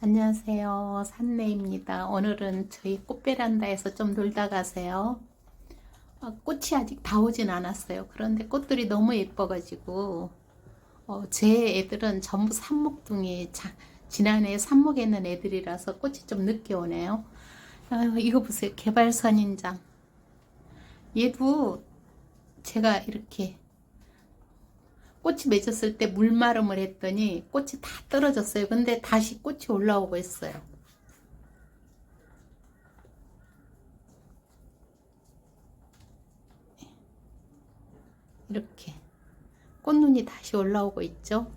안녕하세요. 산내입니다. 오늘은 저희 꽃베란다에서 좀 놀다 가세요. 아, 꽃이 아직 다 오진 않았어요. 그런데 꽃들이 너무 예뻐가지고 어, 제 애들은 전부 삽목둥이 자, 지난해 삽목했는 애들이라서 꽃이 좀 늦게 오네요. 아유, 이거 보세요. 개발선인장. 얘도 제가 이렇게 꽃이 맺었을 때 물마름을 했더니 꽃이 다 떨어졌어요. 근데 다시 꽃이 올라오고 있어요. 이렇게 꽃눈이 다시 올라오고 있죠.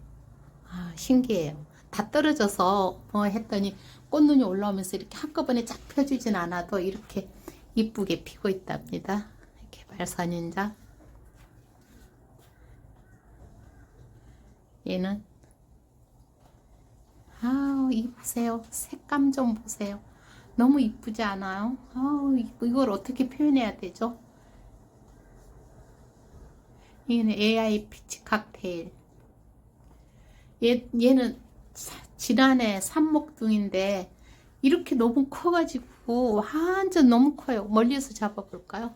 아, 신기해요. 다 떨어져서 뭐 했더니 꽃눈이 올라오면서 이렇게 한꺼번에 쫙 펴주진 않아도 이렇게 이쁘게 피고 있답니다. 개발선인장. 얘는? 아우 이 보세요. 색감 좀 보세요. 너무 이쁘지 않아요? 아우 이- 이걸 어떻게 표현해야 되죠? 얘는 AI 피치 칵테일. 얘, 얘는 사- 지난해 삽목둥인데 이렇게 너무 커가지고 완전 너무 커요. 멀리서 잡아볼까요?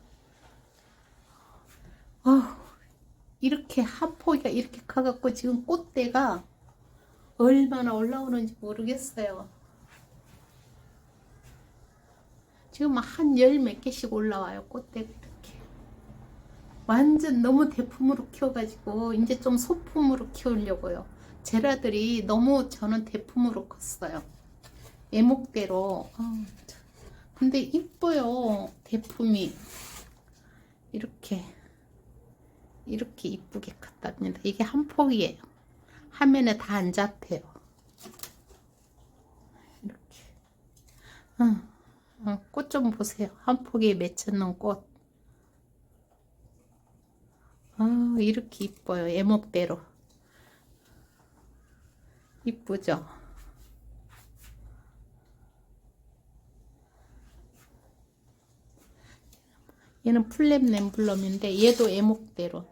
아우 이렇게 한 포기가 이렇게 커갖고 지금 꽃대가 얼마나 올라오는지 모르겠어요. 지금 한 열 몇 개씩 올라와요. 꽃대가 이렇게. 완전 너무 대품으로 키워가지고 이제 좀 소품으로 키우려고요. 제라들이 너무 저는 대품으로 컸어요. 애목대로. 아, 참. 근데 이뻐요. 대품이. 이렇게. 이렇게 이쁘게 컸답니다. 이게 한 폭이에요. 화면에 다 안 잡혀요. 이렇게. 어, 꽃좀 보세요. 한 폭에 맺혀놓은 꽃. 아, 이렇게 이뻐요. 애목대로. 이쁘죠? 얘는 플랩 nem블럼인데 얘도 애목대로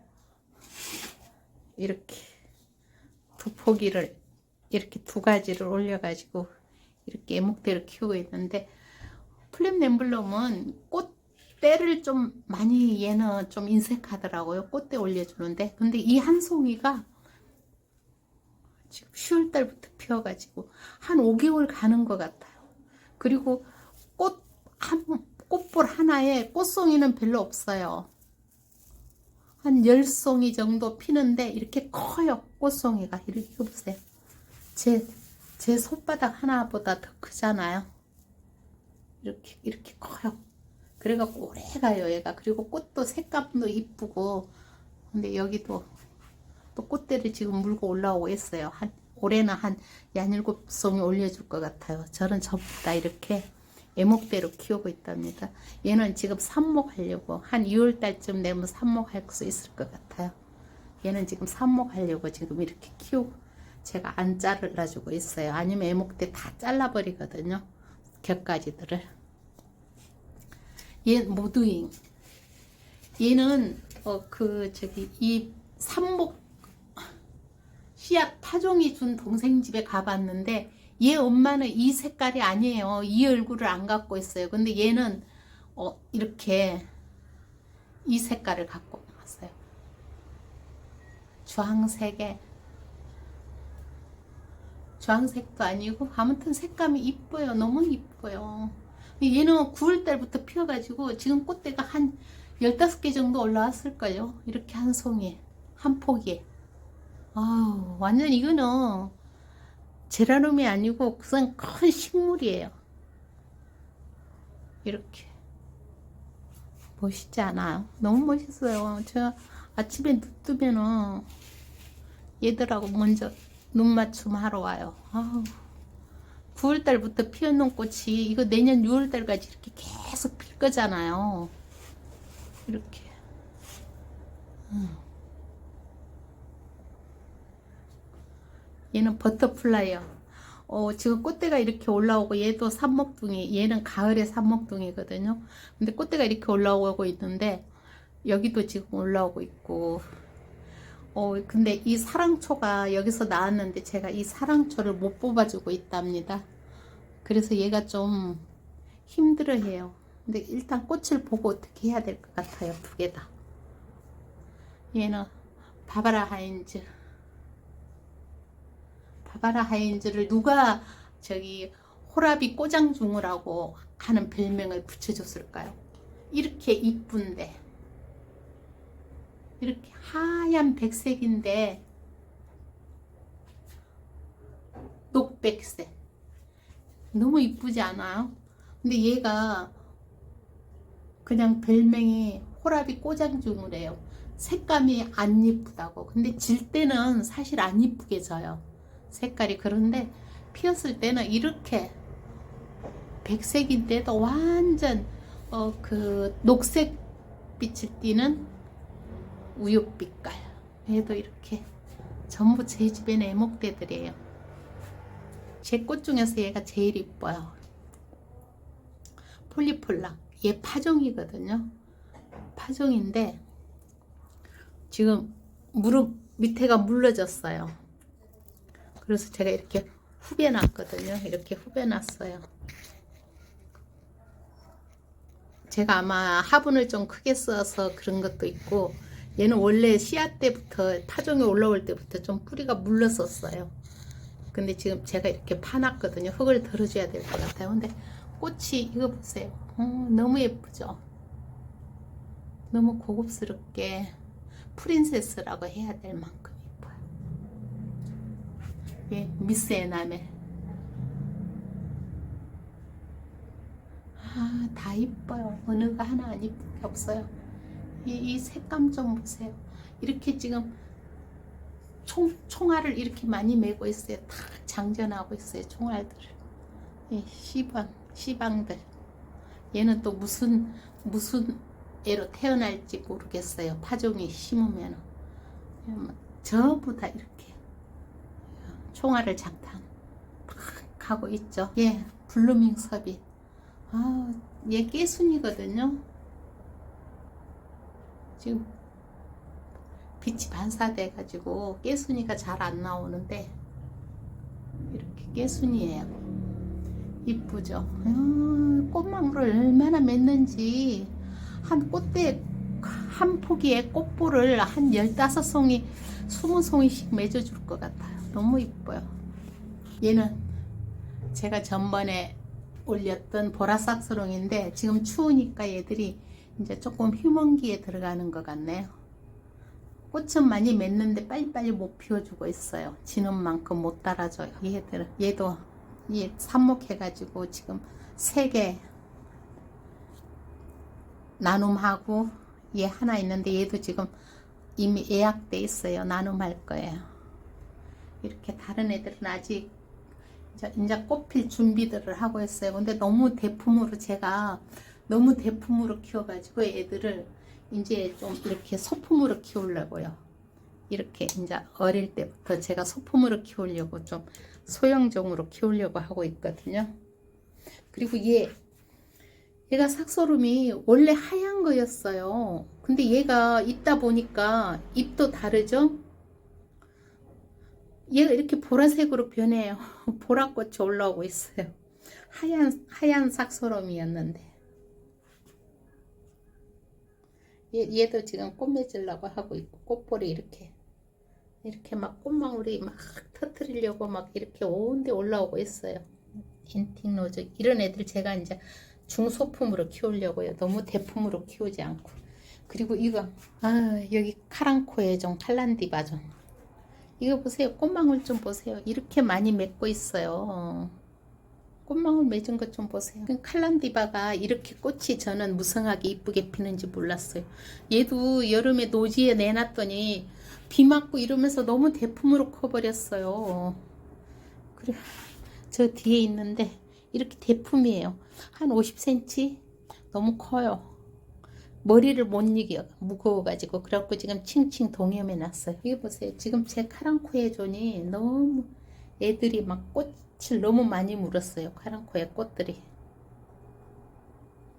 이렇게 두 포기를 이렇게 두 가지를 올려가지고 이렇게 애목대로 키우고 있는데 플랩 nem블럼은 꽃대를 좀 많이 얘는 좀 인색하더라고요. 꽃대 올려주는데. 근데 이 한 송이가 지금 10월 달부터 피어가지고 한 5개월 가는 것 같아요. 그리고 꽃 한 꽃볼 하나에 꽃송이는 별로 없어요 한 10송이 정도 피는데 이렇게 커요. 꽃송이가. 이렇게 보세요. 제, 제 손바닥 하나보다 더 크잖아요. 이렇게, 이렇게 커요. 그래갖고 오래 가요, 얘가. 그리고 꽃도 색감도 이쁘고. 근데 여기도 또 꽃대를 지금 물고 올라오고 있어요. 한, 올해는 한 17송이 올려줄 것 같아요. 저는 전부 다 이렇게 애목대로 키우고 있답니다. 얘는 지금 삽목하려고 한 2월 달쯤 되면 삽목할 수 있을 것 같아요. 얘는 지금 삽목하려고 지금 이렇게 키우고 제가 안 잘라주고 있어요. 아니면 애목대 다 잘라버리거든요. 겹가지들을. 얘 모두잉. 얘는 어 그 저기 이 삽목 씨앗 파종이 준 동생 집에 가봤는데 얘 엄마는 이 색깔이 아니에요. 이 얼굴을 안 갖고 있어요. 근데 얘는 어, 이렇게 이 색깔을 갖고 나왔어요. 주황색에 주황색도 아니고 아무튼 색감이 이뻐요. 너무 이뻐요. 얘는 9월달부터 피어가지고 지금 꽃대가 한 15개 정도 올라왔을 거예요. 이렇게 한 송이에 한 포기에 아 완전 이거는 제라늄이 아니고 그냥 큰 식물이에요. 이렇게 멋있지 않아요? 너무 멋있어요. 저 아침에 눈 뜨면은 얘들하고 먼저 눈 맞춤 하러 와요. 아우, 9월달부터 피어놓은 꽃이 이거 내년 6월달까지 이렇게 계속 필 거잖아요. 이렇게. 음. 얘는 버터플라이어. 어, 지금 꽃대가 이렇게 올라오고 얘도 삽목둥이, 얘는 가을에 삽목둥이거든요. 근데 꽃대가 이렇게 올라오고 있는데 여기도 지금 올라오고 있고 어, 근데 이 사랑초가 여기서 나왔는데 제가 이 사랑초를 못 뽑아주고 있답니다. 그래서 얘가 좀 힘들어해요. 근데 일단 꽃을 보고 어떻게 해야 될 것 같아요. 두 개 다. 얘는 바바라 하인즈. 바바라 하인즈를 누가 저기 호라비 꼬장중우라고 하는 별명을 붙여줬을까요? 이렇게 이쁜데 이렇게 하얀 백색인데 녹백색 너무 이쁘지 않아요? 근데 얘가 그냥 별명이 호라비 꼬장중우래요 색감이 안 이쁘다고 근데 질 때는 사실 안 이쁘게 져요 색깔이 그런데 피었을 때는 이렇게 백색인데도 완전 어 그 녹색 빛을 띠는 우유빛깔. 얘도 이렇게 전부 제 집에는 애목대들이에요. 제 꽃 중에서 얘가 제일 이뻐요. 폴리폴락. 얘 파종이거든요. 파종인데 지금 무릎 밑에가 물러졌어요 그래서 제가 이렇게 후벼 놨거든요 이렇게 후벼 놨어요 제가 아마 화분을 좀 크게 써서 그런 것도 있고 얘는 원래 씨앗 때부터 타종이 올라올 때부터 좀 뿌리가 물렀었어요. 근데 지금 제가 이렇게 파놨거든요. 흙을 덜어줘야 될 것 같아요. 근데 꽃이 이거 보세요. 어, 너무 예쁘죠? 너무 고급스럽게 프린세스라고 해야 될 만큼 예, 미스 에나멜. 아, 다 이뻐요. 어느가 하나 안 이쁜 게 없어요. 이, 이 색감 좀 보세요. 이렇게 지금 총, 총알을 이렇게 많이 메고 있어요. 다 장전하고 있어요. 총알들을. 이 시방, 시방들. 얘는 또 무슨, 무슨 애로 태어날지 모르겠어요. 파종이 심으면. 전부 다 이렇게 총알을 장탄 팍 하고 있죠. 예, 블루밍 섭이. 아, 얘 깨순이거든요. 지금 빛이 반사돼 가지고 깨순이가 잘 안 나오는데 이렇게 깨순이에요. 이쁘죠? 아, 꽃망울을 얼마나 맺는지 한 꽃대 한 포기에 꽃볼을 한 15송이 20송이씩 맺어줄 것 같아요. 너무 이뻐요. 얘는 제가 전번에 올렸던 보라싹스롱인데 지금 추우니까 얘들이 이제 조금 휴먼기에 들어가는 것 같네요. 꽃은 많이 맺는데 빨리빨리 못 피워주고 있어요. 지는 만큼 못 따라줘요. 얘들은 얘도 얘 삽목해가지고 지금 세 개 나눔하고 얘 하나 있는데 얘도 지금 이미 예약돼 있어요. 나눔할 거예요. 이렇게 다른 애들은 아직 이제, 이제 꽃필 준비들을 하고 있어요. 근데 너무 대품으로 제가 너무 대품으로 키워가지고 애들을 이제 좀 이렇게 소품으로 키우려고요. 이렇게 이제 어릴 때부터 제가 소품으로 키우려고 좀 소형종으로 키우려고 하고 있거든요. 그리고 얘, 얘가 삭소름이 원래 하얀 거였어요. 근데 얘가 있다 보니까 잎도 다르죠? 얘가 이렇게 보라색으로 변해요. 보라꽃이 올라오고 있어요. 하얀, 하얀 삭소름이었는데. 얘, 얘도 지금 꽃 맺으려고 하고 있고, 꽃볼이 이렇게, 이렇게 막 꽃망울이 막 터트리려고 막 이렇게 온데 올라오고 있어요. 인팅로즈. 이런 애들 제가 이제 중소품으로 키우려고요. 너무 대품으로 키우지 않고. 그리고 이거, 아, 여기 카랑코의 종, 칼란디바종. 이거 보세요. 꽃망울 좀 보세요. 이렇게 많이 맺고 있어요. 꽃망울 맺은 것 좀 보세요. 칼란디바가 이렇게 꽃이 저는 무성하게 이쁘게 피는지 몰랐어요. 얘도 여름에 노지에 내놨더니 비 맞고 이러면서 너무 대품으로 커버렸어요. 그래, 저 뒤에 있는데 이렇게 대품이에요. 한 50cm? 너무 커요. 머리를 못 이겨 무거워가지고. 그래갖고 지금 칭칭 동염해 놨어요. 이거 보세요. 지금 제 카랑코의 존이 너무 애들이 막 꽃을 너무 많이 물었어요. 카랑코의 꽃들이.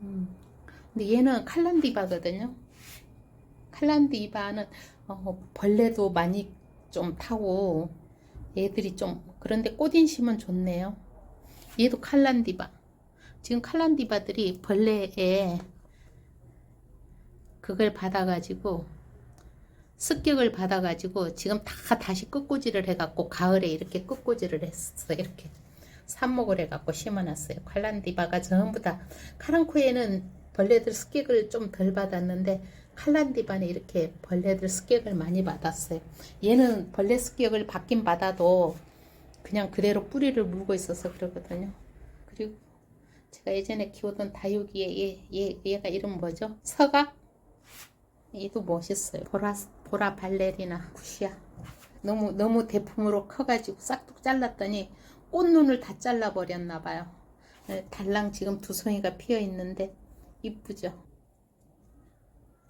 음. 근데 얘는 칼란디바거든요. 칼란디바는 어, 벌레도 많이 좀 타고 애들이 좀 그런데 꽃인심은 좋네요. 얘도 칼란디바. 지금 칼란디바들이 벌레에 그걸 받아가지고 습격을 받아가지고 지금 다 다시 끝꽂이를 해갖고 가을에 이렇게 끝꽂이를 했어 이렇게 삽목을 해갖고 심어놨어요. 칼란디바가 전부 다 카랑코에는 벌레들 습격을 좀 덜 받았는데 칼란디바는 이렇게 벌레들 습격을 많이 받았어요. 얘는 벌레 습격을 받긴 받아도 그냥 그대로 뿌리를 물고 있어서 그러거든요. 그리고 제가 예전에 키우던 다육이의 얘, 얘, 얘가 이름 뭐죠? 서각? 얘도 멋있어요. 보라, 보라 발레리나 굿이야. 너무, 너무 대품으로 커가지고 싹둑 잘랐더니 꽃눈을 다 잘라버렸나 봐요. 네, 달랑 지금 두 송이가 피어 있는데 이쁘죠?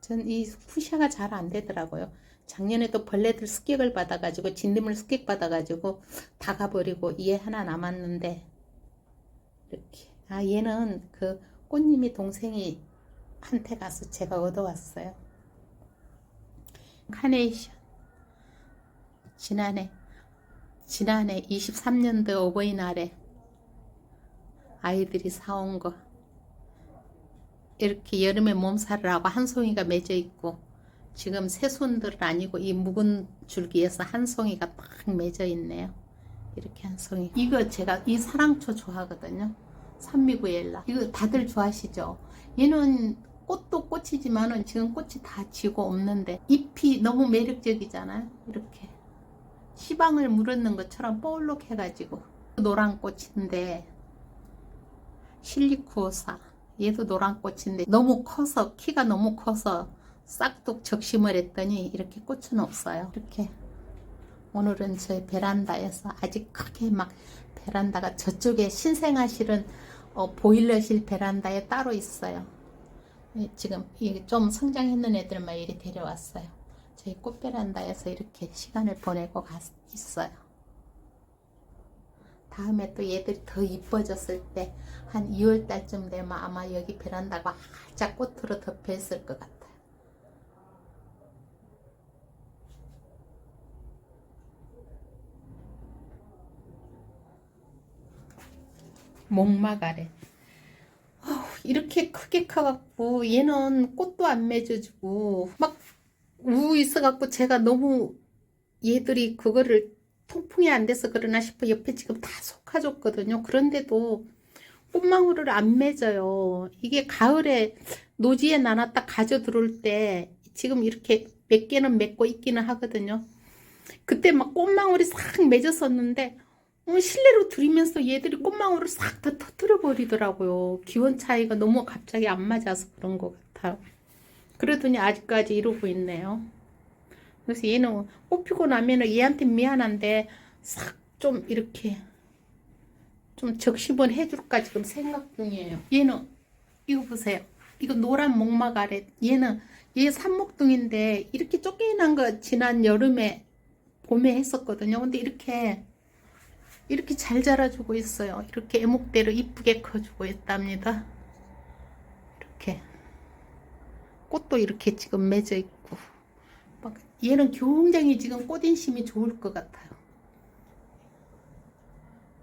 전 이 푸샤가 잘 안 되더라고요. 작년에도 벌레들 습격을 받아가지고 진딧물 습격 받아가지고 다 가버리고 얘 하나 남았는데 이렇게 아 얘는 그 꽃님이 동생이 한테 가서 제가 얻어왔어요. 카네이션 지난해 지난해 23년도 어버이날에 아이들이 사온 거 이렇게 여름에 몸살을 하고 한 송이가 맺어 있고 지금 새순들은 아니고 이 묵은 줄기에서 한 송이가 딱 맺어 있네요. 이렇게 한 송이. 이거 제가 이 사랑초 좋아하거든요. 산미구엘라. 이거 다들 좋아하시죠? 얘는 꽃도 꽃이지만은 지금 꽃이 다 지고 없는데 잎이 너무 매력적이잖아요. 이렇게 시방을 물었는 것처럼 볼록 해가지고 노란 꽃인데 실리코사 얘도 노란 꽃인데 너무 커서 키가 너무 커서 싹둑 적심을 했더니 이렇게 꽃은 없어요. 이렇게 오늘은 제 베란다에서 아직 크게 막 베란다가 저쪽에 신생아실은 어, 보일러실 베란다에 따로 있어요. 예, 지금 좀 성장했는 애들만 이리 데려왔어요. 저희 꽃 베란다에서 이렇게 시간을 보내고 갔, 있어요. 다음에 또 얘들이 더 이뻐졌을 때 한 2월 달쯤 되면 아마 여기 베란다가 활짝 꽃으로 덮여 있을 것 같아요. 목마가래. 이렇게 크게 커갖고 얘는 꽃도 안 맺어주고 막 우고 있어갖고 제가 너무 얘들이 그거를 통풍이 안 돼서 그러나 싶어 옆에 지금 다 속아줬거든요. 그런데도 꽃망울을 안 맺어요. 이게 가을에 노지에 나눴다 가져 들어올 때 지금 이렇게 몇 개는 맺고 있기는 하거든요. 그때 막 꽃망울이 싹 맺었었는데 어, 실내로 들이면서 얘들이 꽃망울을 싹 다 터뜨려 버리더라고요. 기온 차이가 너무 갑자기 안 맞아서 그런 것 같아요. 그러더니 아직까지 이러고 있네요. 그래서 얘는 꽃 피고 나면은 얘한테 미안한데 싹 좀 이렇게 좀 적심을 해줄까 지금 생각 중이에요. 얘는 이거 보세요. 이거 노란 목막 아래 얘는 얘 산목둥인데 이렇게 쫓겨난 거 지난 여름에 봄에 했었거든요. 근데 이렇게 이렇게 잘 자라주고 있어요. 이렇게 애목대로 이쁘게 커주고 있답니다. 이렇게 꽃도 이렇게 지금 맺어 있고 막 얘는 굉장히 지금 꽃인심이 좋을 것 같아요.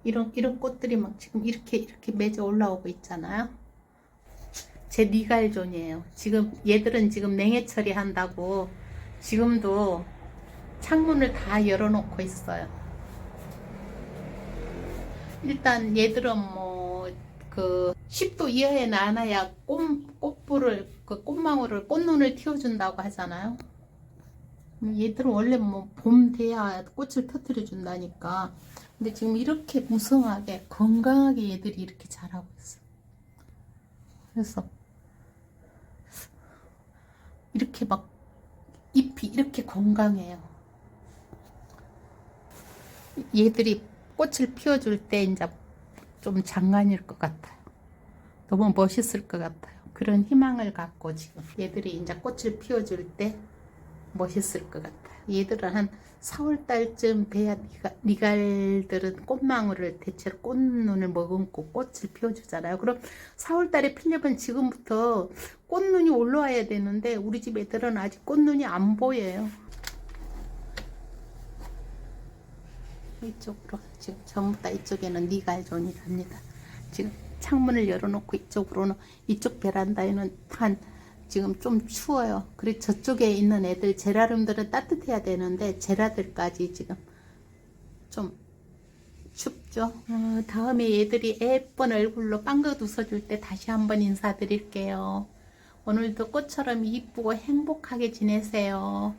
이런 이런 꽃들이 막 지금 이렇게 이렇게 맺어 올라오고 있잖아요. 제 리갈존이에요. 지금 얘들은 지금 냉해 처리한다고 지금도 창문을 다 열어놓고 있어요. 일단 얘들은 뭐그 10도 이하에 나눠야 꽃 꽃불을 그 꽃망울을 꽃눈을 틔워준다고 하잖아요. 얘들은 원래 뭐 봄 돼야 꽃을 터뜨려 준다니까. 근데 지금 이렇게 무성하게 건강하게 얘들이 이렇게 자라고 있어. 그래서 이렇게 막 잎이 이렇게 건강해요. 얘들이 꽃을 피워줄 때 이제 좀 장관일 것 같아요. 너무 멋있을 것 같아요. 그런 희망을 갖고 지금 얘들이 이제 꽃을 피워줄 때 멋있을 것 같아요. 얘들은 한 4월 달쯤 돼야 니가, 니갈들은 꽃망울을 대체로 꽃눈을 머금고 꽃을 피워주잖아요. 그럼 4월 달에 피려면 지금부터 꽃눈이 올라와야 되는데 우리 집 애들은 아직 꽃눈이 안 보여요. 이쪽으로 지금 전부 다 이쪽에는 니갈존이랍니다. 지금 창문을 열어놓고 이쪽으로는 이쪽 베란다에는 한 지금 좀 추워요. 그리고 저쪽에 있는 애들 제라름들은 따뜻해야 되는데 제라들까지 지금 좀 춥죠. 어, 다음에 얘들이 예쁜 얼굴로 빵긋 웃어줄 때 다시 한번 인사드릴게요. 오늘도 꽃처럼 이쁘고 행복하게 지내세요.